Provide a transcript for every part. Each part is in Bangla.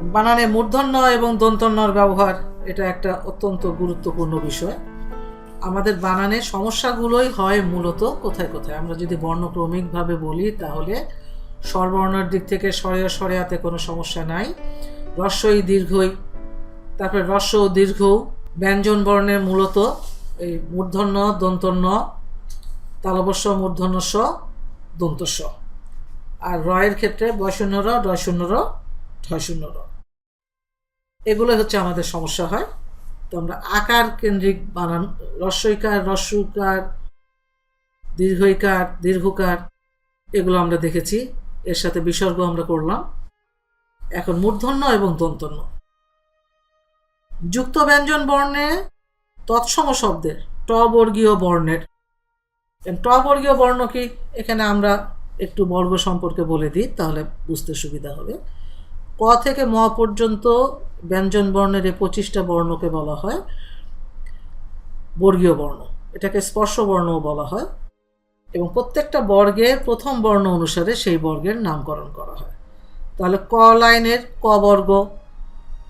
বানানে মূর্ধন্য এবং দন্তন্যর ব্যবহার, এটা একটা অত্যন্ত গুরুত্বপূর্ণ বিষয়। আমাদের বানানে সমস্যাগুলোই হয় মূলত কোথায় কোথায়? আমরা যদি বর্ণক্রমিকভাবে বলি, তাহলে স্বরবর্ণের দিক থেকে স্বরে স্বরেয়াতে কোনো সমস্যা নাই। রস্যই দীর্ঘই। তারপরে রস্য দীর্ঘ, ব্যঞ্জন বর্ণের মূলত এই মূর্ধন্য, দন্তন্য তালবস্য মূর্ধন্যস্ব, দন্তস্ব। আর রয়ের ক্ষেত্রে বয়শূন্য র ডয়শূন্য শূন্য র এগুলো হচ্ছে আমাদের সমস্যা হয়। তো আমরা আকার কেন্দ্রিক বানান রস্বইকার রস্যকার, দীর্ঘইকার, দীর্ঘকার, এগুলো আমরা দেখেছি। এর সাথে বিসর্গ আমরা করলাম। এখন মূর্ধন্য এবং দন্তন্য। যুক্ত ব্যঞ্জন বর্ণে তৎসম শব্দের ট বর্গীয় বর্ণের। ট বর্গীয় বর্ণ কি? এখানে আমরা একটু বর্গ সম্পর্কে বলে দিই, তাহলে বুঝতে সুবিধা হবে। ক থেকে ম পর্যন্ত ব্যঞ্জন বর্ণের এই পঁচিশটা বর্ণকে বলা হয়। বর্গীয় বর্ণ, এটাকে স্পর্শ বর্ণও বলা হয়। এবং প্রত্যেকটা বর্গের প্রথম বর্ণ অনুসারে সেই বর্গের নামকরণ করা হয়। তাহলে ক লাইনের ক বর্গ,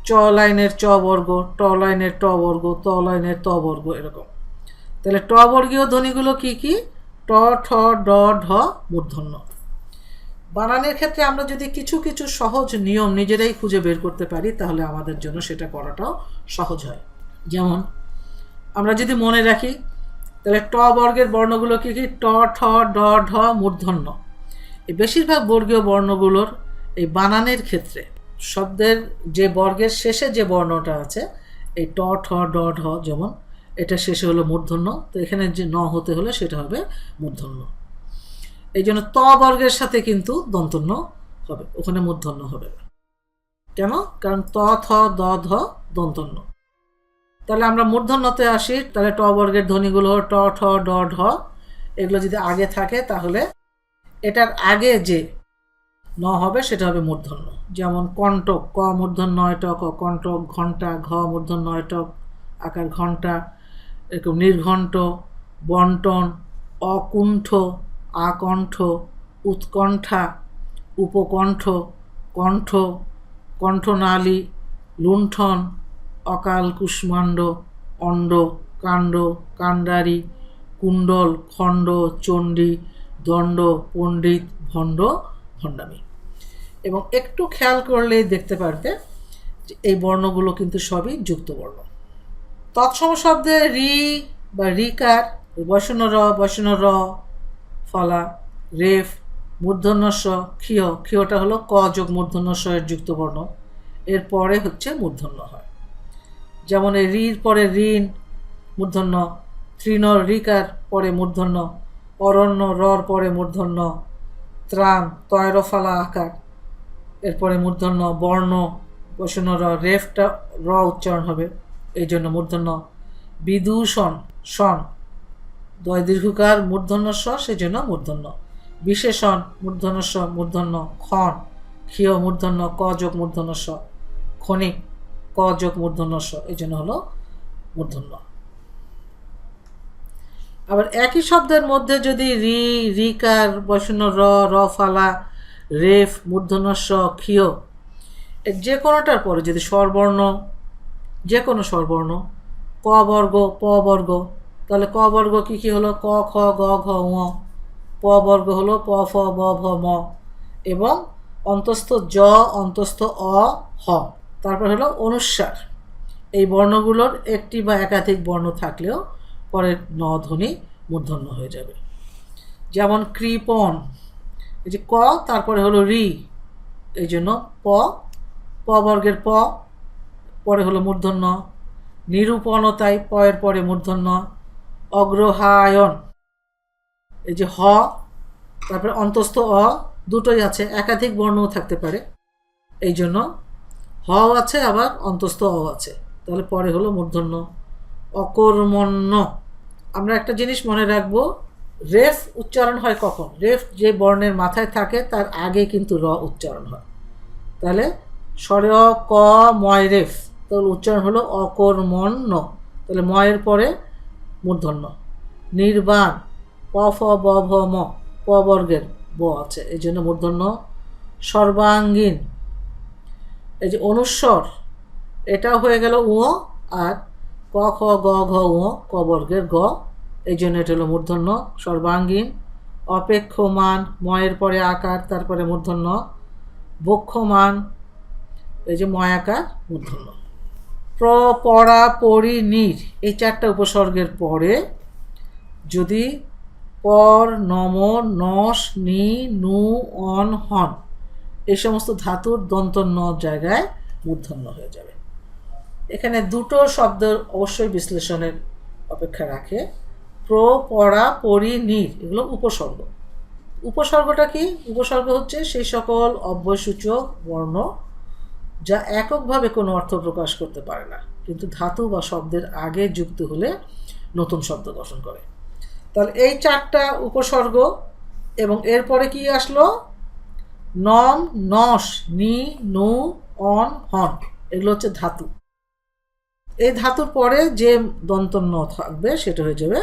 চ লাইনের চ বর্গ, ট লাইনের ট বর্গ, ত লাইনের ত বর্গ এরকম। তাহলে ট বর্গীয় ধ্বনিগুলো কি কি? ট, ঠ, ড, ঢ, মূর্ধন্য। বানানের ক্ষেত্রে আমরা যদি কিছু কিছু সহজ নিয়ম নিজেরাই খুঁজে বের করতে পারি, তাহলে আমাদের জন্য সেটা করাটাও সহজ হয়। যেমন, আমরা যদি মনে রাখি, তাহলে ট বর্গের বর্ণগুলো কী কী? ট, ঠ, ড, ঢ, মূর্ধন্য। এই বেশিরভাগ বর্গীয় বর্ণগুলোর এই বানানের ক্ষেত্রে শব্দের যে বর্গের শেষে যে বর্ণটা আছে, এই ট, ঠ, ড, ঢ, যেমন, এটা শেষে হলো মূর্ধন্য, তো এখানে যে ন হতে হলে সেটা হবে মূর্ধন্য। এই জন্য ত বর্গের সাথে কিন্তু দন্তন্য হবে, ওখানে মূর্ধন্য হবে। কেন? কারণ ত, থ, দ, ধ, দন্তন্য। তাহলে আমরা মূর্ধন্যতে আসি, তাহলে ট বর্গের ধ্বনিগুলো ট, ঠ, ড, ঢ, এগুলো যদি আগে থাকে তাহলে এটার আগে যে ন হবে সেটা হবে মূর্ধন্য যেমন কণ্টক, ক মূর্ধন্য নয় টক কণ্টক, ঘণ্টা, ঘ মূর্ধন্য নয় টক আকার ঘণ্টা, এরকম নির্ঘণ্ট বন্টন অকুণ্ঠ আকণ্ঠ, উৎকণ্ঠা, উপকণ্ঠ, কণ্ঠ, কণ্ঠনালী, লুণ্ঠন, অকাল কুষ্মাণ্ড, অণ্ড, কাণ্ড, কাণ্ডারি, কুণ্ডল, খণ্ড, চণ্ডী, দণ্ড, পণ্ডিত, ভণ্ড, ভণ্ডামি। এবং একটু খেয়াল করলেই দেখতে পারবে যে এই বর্ণগুলো কিন্তু সবই যুক্ত বর্ণ তৎসম শব্দে রি বা রিকার বসন র বসন র ফলা, রেফ, মূর্ধন্যস্ব, ক্ষিয়। ক্ষিয়টা হলো ক যোগ মূর্ধন্যস্ব এর যুক্ত বর্ণ এর পরে হচ্ছে মূর্ধন্য হয়। যেমন এই রির পরে ঋণ, মূর্ধন্য। তৃণ রিকার পরে মূর্ধন্য। অরণ্য রর পরে মূর্ধন্য। ত্রাণ তয়রফালা আকার। এরপরে মূর্ধন্য, বর্ণ। বসন র, রেফটা র উচ্চারণ হবে। এই জন্য মূর্ধন্য। বিদূষণ, সন। দয় দীর্ঘকার মূর্ধন্য স সেই জন্য মূর্ধন্য। বিশেষণ, মূর্ধন্য স মূর্ধন্য ক্ষণ। ক্ষীয় মূর্ধন্য, ক যোগ মূর্ধন্য স ক্ষণিক, ক যোগ মূর্ধন্য স এই জন্য হলো মূর্ধন্য। আবার একই শব্দের মধ্যে যদি রি রিকার বসন্য র র ফালা, রেফ, মূর্ধন্য স ক্ষীয় যে কোনোটার পরে যদি স্বরবর্ণ, যে কোনো স্বরবর্ণ, ক বর্গ, প বর্গ তাহলে ক বর্গ কী কী হলো? ক, খ, গ, ঘ, ঙ। প বর্গ হলো প, ফ, ব, ভ, ম। এবং অন্তস্থ জ, অন্তস্থ অ, হ। তারপর হলো অনুস্বার এই বর্ণগুলোর একটি বা একাধিক বর্ণ থাকলেও পরের ন ধ্বনি মূর্ধন্য হয়ে যাবে। যেমন কৃপণ, এই যে ক, তারপরে হলো রি, এই জন্য প। প বর্গের প, পরে হলো মূর্ধন্য। নিরূপণতায় প এর পরে মূর্ধন্য। অগ্রহায়ণ। এই যে হ, তারপরে অন্তস্থ অ, দুটোই আছে, একাধিক বর্ণও থাকতে পারে। এই জন্য হ আছে, আবার অন্তস্থ অ আছে। তাহলে পরে হলো মূর্ধন্য। অকর্মণ্য। আমরা একটা জিনিস মনে রাখব, রেফ উচ্চারণ হয় কখন? রেফ যে বর্ণের মাথায় থাকে, তার আগে কিন্তু র উচ্চারণ হয়। তাহলে স্বরে ক, ময় রেফ। তাহলে উচ্চারণ হলো অকর্মণ্য। তাহলে ময়ের পরে মূর্ধন্য। নির্বাণ প ফ ব ভ ম প বর্গের ব আছে, এই জন্য মূর্ধন্য। সর্বাঙ্গীন, এই যে অনুস্বর, এটা হয়ে গেল উ আর ক খ গ ঘ উ ক বর্গের গ, এই জন্য এটা হলো মূর্ধন্য। সর্বাঙ্গীন, অপেক্ষমান, ময়ের পরে আকার, তারপরে মূর্ধন্য। বক্ষমান, এই যে ময়াকার মূর্ধন্য। প্র পড়া নির এই চারটা উপসর্গের পরে যদি পর, নম, নস, নি, নু, অন, হন, এই সমস্ত ধাতুর দন্ত ন জায়গায় মূর্ধন্য হয়ে যাবে। এখানে দুটো শব্দ অবশ্যই বিশ্লেষণের অপেক্ষা রাখে। প্র পড়া পরি নির এগুলো উপসর্গ। উপসর্গটা কি? উপসর্গ হচ্ছে সেই সকল অব্যয়সূচক বর্ণ যা এককভাবে কোনো অর্থ প্রকাশ করতে পারে না, কিন্তু ধাতু বা শব্দের আগে যুক্ত হলে নতুন শব্দ গঠন করে। তাহলে এই চারটা উপসর্গ এবং এরপরে কি আসলো? নম, নস, নি, নু, অন, হন, এগুলো হচ্ছে ধাতু। এই ধাতুর পরে যে দন্তন্য থাকবে সেটা হয়ে যাবে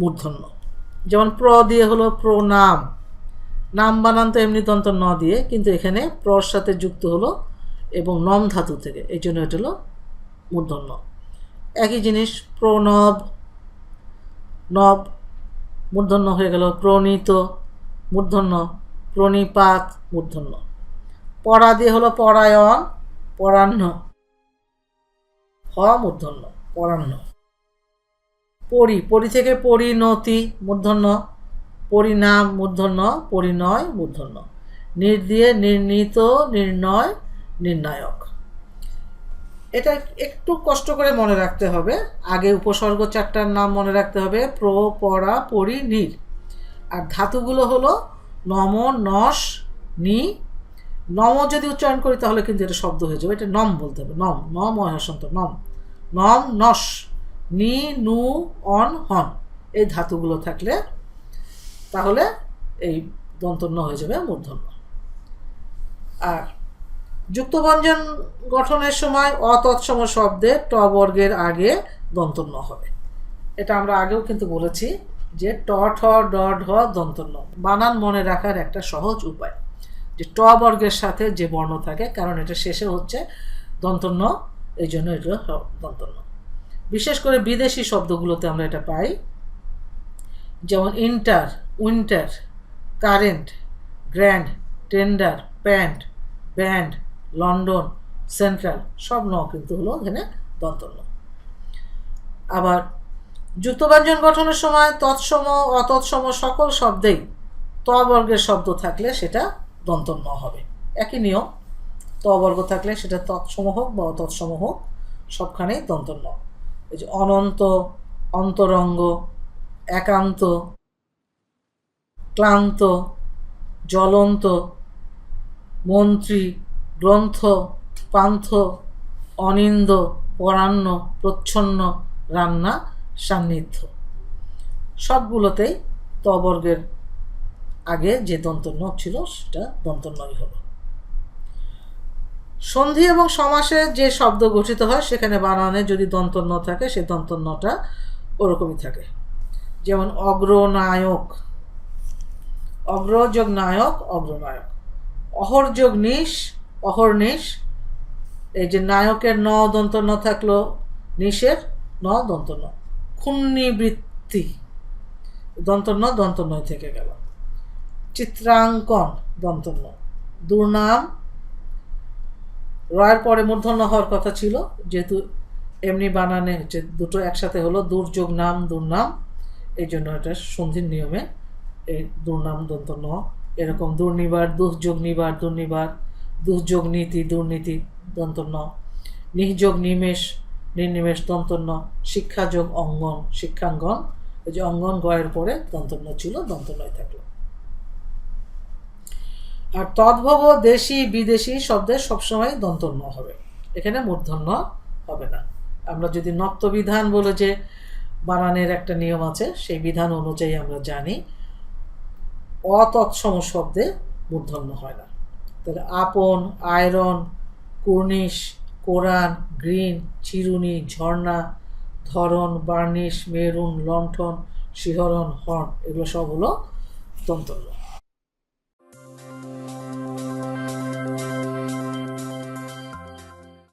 মূর্ধন্য। যেমন প্র দিয়ে হলো প্রনাম নাম বানান তো এমনি দন্ত ন দিয়ে, কিন্তু এখানে প্রর সাথে যুক্ত হলো এবং নম ধাতু থেকে, এই জন্য এটা হলো মূর্ধন্য। একই জিনিস, প্রণব, নব, মূর্ধন্য হয়ে গেল প্রণীত, মূর্ধন্য, প্রণিপাত, মূর্ধন্য। পড়া দিয়ে হলো পরায়ণ, পরাহ্ন হ মূর্ধন্য পরাহ্ন। পরি পরি থেকে পরিণতি, মূর্ধন্য, পরিণাম, মূর্ধন্য, পরিণয়, মূর্ধন্য। নির দিয়ে নির্ণীত, নির্ণয় নির্ণায়ক। এটা একটু কষ্ট করে মনে রাখতে হবে। আগে উপসর্গ চারটার নাম মনে রাখতে হবে। প্র, পরা, পরি নির আর ধাতুগুলো হলো নম, নস, নি। নম যদি উচ্চারণ করি তাহলে কিন্তু এটা শব্দ হয়ে যাবে। এটা নম বলতে হবে। নম নম, অহসন্ত, নম। নম, নস, নি, নু, অন, হন। এই ধাতুগুলো থাকলে তাহলে এই দন্তন্য হয়ে যাবে মূর্ধন্য। আর যুক্তবঞ্জন গঠনের সময় অতৎসম শব্দে ট বর্গের আগে দন্তন্য হবে। এটা আমরা আগেও কিন্তু বলেছি যে ট, ঠ, ড, ঢ দন্তন্য। বানান মনে রাখার একটা সহজ উপায়, যে ট বর্গের সাথে যে বর্ণ থাকে, কারণ এটা শেষে হচ্ছে দন্তন্য, এই জন্য এটা দন্তন্য। বিশেষ করে বিদেশি শব্দগুলোতে আমরা এটা পাই, যেমন inter, winter, current, grand, tender, pant, band London, central, সব ন কিন্তু হলো এখানে দন্তন্য। আবার যুক্তব্যঞ্জন গঠনের সময় তৎসম অতৎসম সকল শব্দেই ত বর্গের শব্দ থাকলে সেটা দন্তন্য হবে। একই নিয়ম, ত বর্গ থাকলে সেটা তৎসম হোক বা অতৎসম হোক, সবখানেই দন্তন্য। এই যে অনন্ত, অন্তরঙ্গ, একান্ত, ক্লান্ত, জ্বলন্ত, মন্ত্রী গ্রন্থ, পান্থ, অনিন্দ, পরান্ন, প্রচ্ছন্ন, রান্না, সান্নিধ্য। সবগুলোতেই তবর্গের আগে যে দন্তন্য ছিল, সেটা দন্তন্যই হলো। সন্ধি এবং সমাসে যে শব্দ গঠিত হয়, সেখানে বানানে যদি দন্তন্য থাকে সেই দন্তন্যটা ওরকমই থাকে। যেমন অগ্রনায়ক। অগ্রযোগ নায়ক অগ্রনায়ক। অহরযোগ নিশ অহর্নিশ, এই যে নায়কের ন দন্ত ন থাকল, নিশের ন দন্ত ন ক্ষুণ্ণিবৃত্তি দন্ত ন, দন্ত নয় থেকে গেল। চিত্রাঙ্কন, দন্ত ন, দুর্নাম, রয়ের পরে মূর্ধন্য হওয়ার কথা ছিল, যেহেতু এমনি বানানে হচ্ছে দুটো একসাথে হলো, দুর্যোগ নাম, দুর্নাম, এই জন্য এটা সন্ধির নিয়মে এই দুর্নাম, দন্ত ন, এরকম দুর্নিবার দুঃযোগ নিবার, দুর্নিবার দুর্যোগ নীতি, দুর্নীতি, দন্তন্য। নিহযোগ নিমেষ, নির্নিমেষ দন্তন্য। শিক্ষাযোগ অঙ্গন, শিক্ষাঙ্গন। ওই যে অঙ্গন গয়ের পরে দন্তন্য ছিল, দন্তন্যই থাকল। আর তদ্ভব দেশি বিদেশি শব্দের সবসময় দন্তন্য হবে। এখানে মূর্ধন্য হবে না। আমরা যদি নত্ব বিধান বলে যে বানানের একটা নিয়ম আছে, সেই বিধান অনুযায়ী আমরা জানি, অতৎসম শব্দে মূর্ধন্য হয় না। তাহলে আপন, আয়রন, কর্নিশ কোরআন গ্রিন, চিরুনি, ঝর্ণা, ধরন, বার্নিশ, মেরুন, লণ্ঠন, শিহরণ, হর্ন, এগুলো সব হলো দন্তন্য